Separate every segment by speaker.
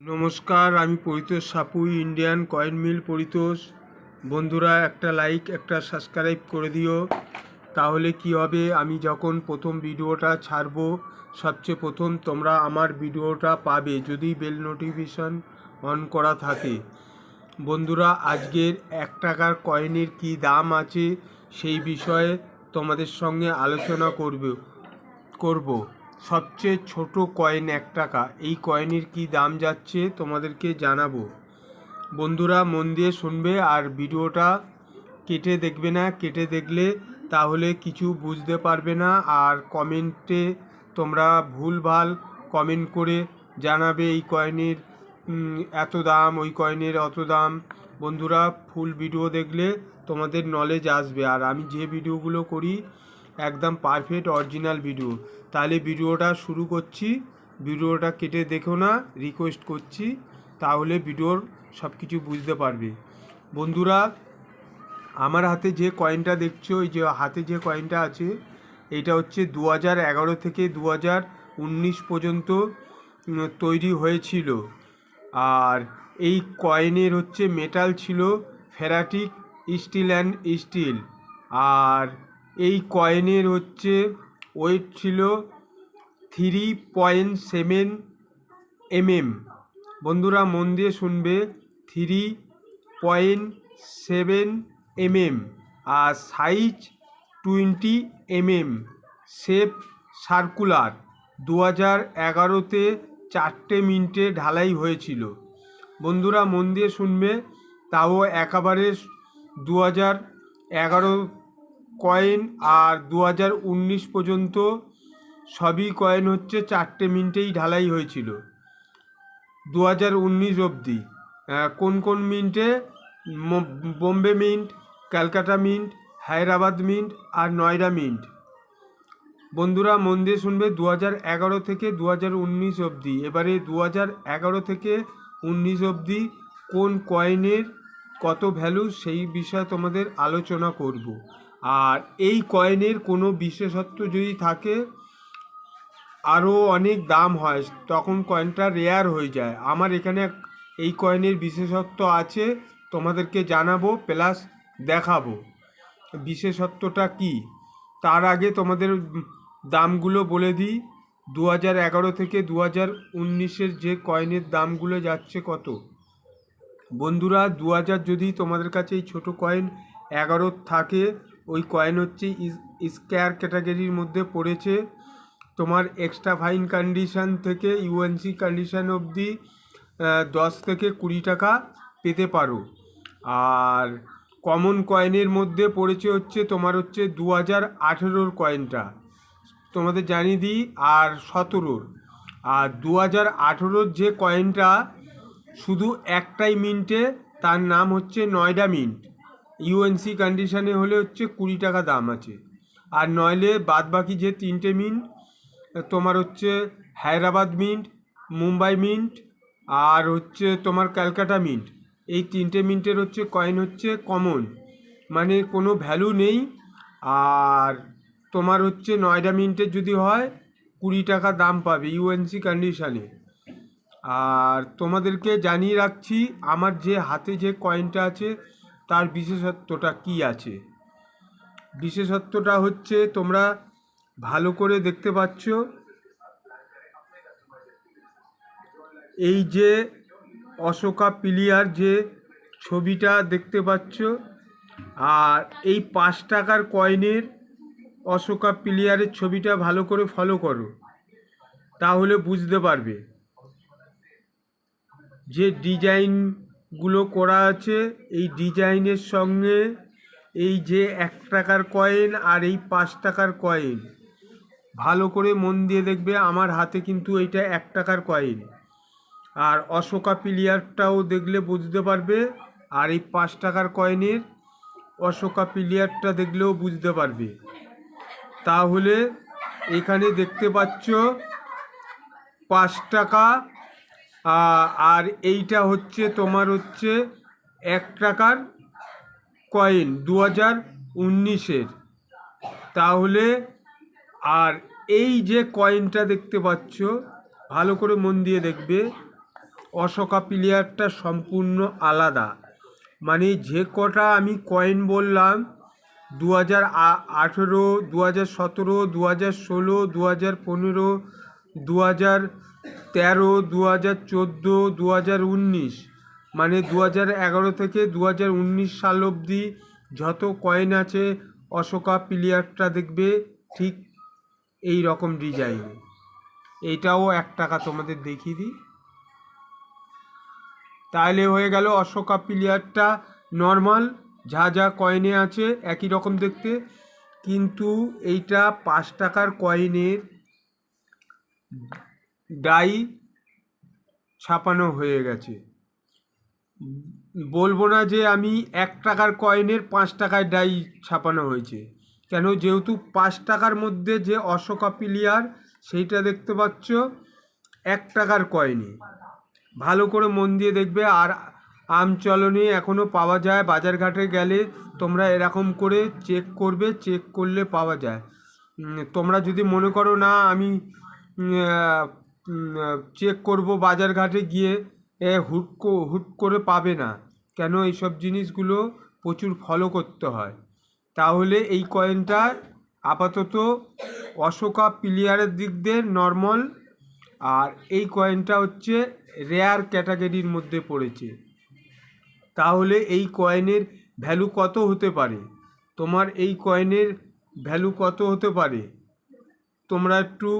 Speaker 1: নমস্কার, আমি Paritosh Sapui Indian coin mill Paritosh. বন্ধুরা, একটা লাইক একটা সাবস্ক্রাইব করে দিও। তাহলে কি হবে? আমি যখন প্রথম ভিডিওটা ছাড়বো, সবচেয়ে প্রথম তোমরা আমার ভিডিওটা পাবে যদি বেল নোটিফিকেশন অন করা থাকে। বন্ধুরা, আজকের এক টাকার কয়েনের কি দাম আছে সেই বিষয়ে তোমাদের সঙ্গে আলোচনা করবে, করব। সবচেয়ে ছোট কয়েন এক টাকা। এই কয়েনের কি দাম যাচ্ছে তোমাদেরকে জানাব। বন্ধুরা, মন দিয়ে শুনবে আর ভিডিওটা কেটে দেখবে না। কেটে দেখলে তাহলে কিছু বুঝতে পারবে না। আর কমেন্টে তোমরা ভুলভাল কমেন্ট করে জানাবে এই কয়েনের এত দাম, ওই কয়েনের অত দাম। বন্ধুরা ফুল ভিডিও দেখলে তোমাদের নলেজ আসবে। আর আমি যে ভিডিওগুলো করি একদম পারফেক্ট অরিজিনাল ভিডিও তাহলে ভিডিওটা শুরু করছি। ভিডিওটা কেটে দেখো না রিকোয়েস্ট করছি। তাহলে ভিডিওর সব কিছু বুঝতে পারবে। বন্ধুরা, আমার হাতে যে কয়েনটা দেখছ, এই যে হাতে যে কয়েনটা আছে, এটা হচ্ছে দু এগারো থেকে দু হাজার উনিশ পর্যন্ত তৈরি হয়েছিল। আর এই কয়েনের হচ্ছে মেটাল ছিল ফেরাটিক স্টিল অ্যান্ড স্টিল আর এই কয়েনের হচ্ছে ওয়েট ছিল থ্রি পয়েন্ট সেভেন এমএম বন্ধুরা মন দিয়ে শুনবে থ্রি পয়েন্ট সেভেন এমএম আর size twenty MM shape circular দু হাজার এগারোতে চারটে মিনিটে ঢালাই হয়েছিল। বন্ধুরা মন দিয়ে শুনবে, তাও একেবারে দু হাজার এগারো কয়েন আর দু হাজার উনিশ পর্যন্ত সবই কয়েন হচ্ছে চারটে মিনিটেই ঢালাই হয়েছিল। দু হাজার উনিশ অবধি। কোন কোন মিন্টে? Bombay mint, Calcutta mint, Hyderabad mint আর নয়ডা মিন্ট। বন্ধুরা, মন দিয়ে শুনবে দু এগারো থেকে দু হাজার উনিশ অবধি। এবারে দু এগারো থেকে উনিশ অবধি কোন কয়েনের কত ভ্যালু সেই বিষয়ে তোমাদের আলোচনা করব। আর এই কয়েনের কোনো বিশেষত্ব যদি থাকে, আরও অনেক দাম হয়, তখন কয়েনটা রেয়ার হয়ে যায়। আমার এখানে এই কয়েনের বিশেষত্ব আছে, তোমাদেরকে জানাব প্লাস দেখাবো। বিশেষত্বটা কি? তার আগে তোমাদের দামগুলো বলে দিই। দু হাজার এগারো থেকে দু হাজার উনিশের যে কয়েনের দামগুলো যাচ্ছে কত? বন্ধুরা দু হাজার যদি তোমাদের কাছে এই ছোটো কয়েন এগারো থাকে ওই কয়েন হচ্ছে স্কোয়ার ক্যাটাগরির মধ্যে পড়েছে। তোমার এক্সট্রা ফাইন কন্ডিশন থেকে ইউএনসি কন্ডিশন অবধি দশ থেকে কুড়ি টাকা পেতে পারো। আর কমন কয়েনের মধ্যে পড়েছে হচ্ছে তোমার হচ্ছে দু হাজার আঠেরোর কয়েনটা তোমাদের জানিয়ে দিই, আর সতেরোর। আর দু হাজার আঠেরোর যে কয়েনটা শুধু একটাই মিন্টে তার নাম হচ্ছে নয়ডা মিন্ট ইউএনসি কন্ডিশনে হলে হচ্ছে কুড়ি টাকা দাম আছে। আর নইলে বাদ বাকি যে তিনটে মিন্ট তোমার হচ্ছে হায়দ্রাবাদ মিন্ট মুম্বাই মিন্ট আর হচ্ছে তোমার ক্যালকাটা মিন্ট এই তিনটে মিন্টের হচ্ছে কয়েন হচ্ছে কমন মানে কোনো ভ্যালু নেই। আর তোমার হচ্ছে নয়ডা মিন্টের যদি হয়, কুড়ি টাকা দাম পাবে ইউএনসি কন্ডিশানে আর তোমাদেরকে জানিয়ে রাখছি, আমার যে হাতে যে কয়েনটা আছে তার বিশেষত্বটা কি আছে? বিশেষত্বটা হচ্ছে তোমরা ভালো করে দেখতে পাচ্ছ, এই যে অশোকা পিলিয়ার যে ছবিটা দেখতে পাচ্ছ, আর এই পাঁচ টাকার কয়েনের অশোকা পিলিয়ারের ছবিটা ভালো করে ফলো করো, তাহলে বুঝতে পারবে যে ডিজাইনগুলো করা আছে, এই ডিজাইনের সঙ্গে এই যে এক টাকার কয়েন আর এই পাঁচ টাকার কয়েন। ভালো করে মন দিয়ে দেখবে, আমার হাতে কিন্তু এইটা এক টাকার কয়েন। আর অশোকা পিলিয়ারটাও দেখলে বুঝতে পারবে, আর এই পাঁচ টাকার কয়েনের অশোকা পিলিয়ারটা দেখলেও বুঝতে পারবে। তাহলে এখানে দেখতে পাচ্ছ, পাঁচ টাকা আর এইটা হচ্ছে তোমার হচ্ছে এক টাকার কয়েন দু হাজার উনিশের। তাহলে আর এই যে কয়েনটা দেখতে পাচ্ছ, ভালো করে মন দিয়ে দেখবে, অশোকা প্লেয়ারটা সম্পূর্ণ আলাদা। মানে যে কটা আমি কয়েন বললাম দু হাজার আঠেরো দু হাজার সতেরো দু হাজার ষোলো দু হাজার পনেরো দু হাজার তেরো দু হাজার চোদ্দ দু হাজার উনিশ। মানে দু হাজার এগারো থেকে দু হাজার উনিশ সাল অবধি যত কয়েন আছে, অশোকা প্লেয়ারটা দেখবে ঠিক এই রকম ডিজাইন এইটাও এক টাকা তোমাদের দেখিয়ে দিই। তাহলে হয়ে গেল অশোকা প্লেয়ারটা নর্মাল যা যা কয়েনে আছে একই রকম দেখতে। কিন্তু এইটা পাঁচ টাকার কয়েনের ডাই ছাপানো হয়ে গেছে। বলব না যে আমি এক টাকার কয়েনের পাঁচ টাকায় ডাই ছাপানো হয়েছে। কেন? যেহেতু পাঁচ টাকার মধ্যে যে অশোকা প্লেয়ার, সেইটা দেখতে পাচ্ছ এক টাকার কয়েনে। ভালো করে মন দিয়ে দেখবে আর আমচলনে এখনও পাওয়া যায়। বাজারঘাটে গেলে তোমরা এরকম করে চেক করবে চেক করলে পাওয়া যায়। তোমরা যদি মনে করো না আমি চেক করব বাজারঘাটে গিয়ে, এ হুট হুট করে পাবে না। কেন এইসব জিনিসগুলো প্রচুর ফলো করতে হয়। তাহলে এই কয়েনটা আপাতত অশোকা প্লেয়ারের দিক দিয়ে নর্মাল আর এই কয়েনটা হচ্ছে রেয়ার ক্যাটাগরির মধ্যে পড়েছে। তাহলে এই কয়েনের ভ্যালু কত হতে পারে? তোমার এই কয়েনের ভ্যালু কত হতে পারে? তোমরা একটু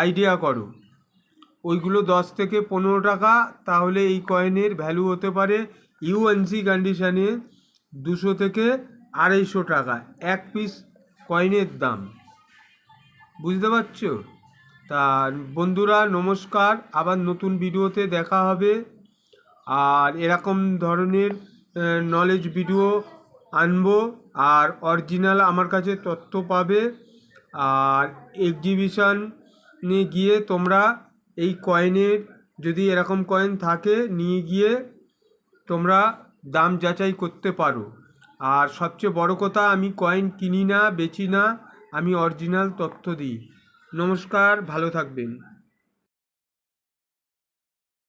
Speaker 1: আইডিয়া করো। ওইগুলো দশ থেকে পনেরো টাকা, তাহলে এই কয়েনের ভ্যালু হতে পারে ইউএনসি কন্ডিশনে দুশো থেকে আড়াইশো টাকা, এক পিস কয়েনের দাম। বুঝতে পারছ? তা বন্ধুরা, নমস্কার। আবার নতুন ভিডিওতে দেখা হবে। আর এরকম ধরনের নলেজ ভিডিও আনব। আর অরিজিনাল আমার কাছে তথ্য পাবে। আর এক্সিবিশনে গিয়ে তোমরা এই কয়েনের যদি এরকম কয়েন থাকে, নিয়ে গিয়ে তোমরা দাম যাচাই করতে পারো। আর সবচেয়ে বড় কথা, আমি কয়েন কিনি না, বেচি না, আমি অরিজিনাল তথ্য দিই। নমস্কার, ভালো থাকবেন।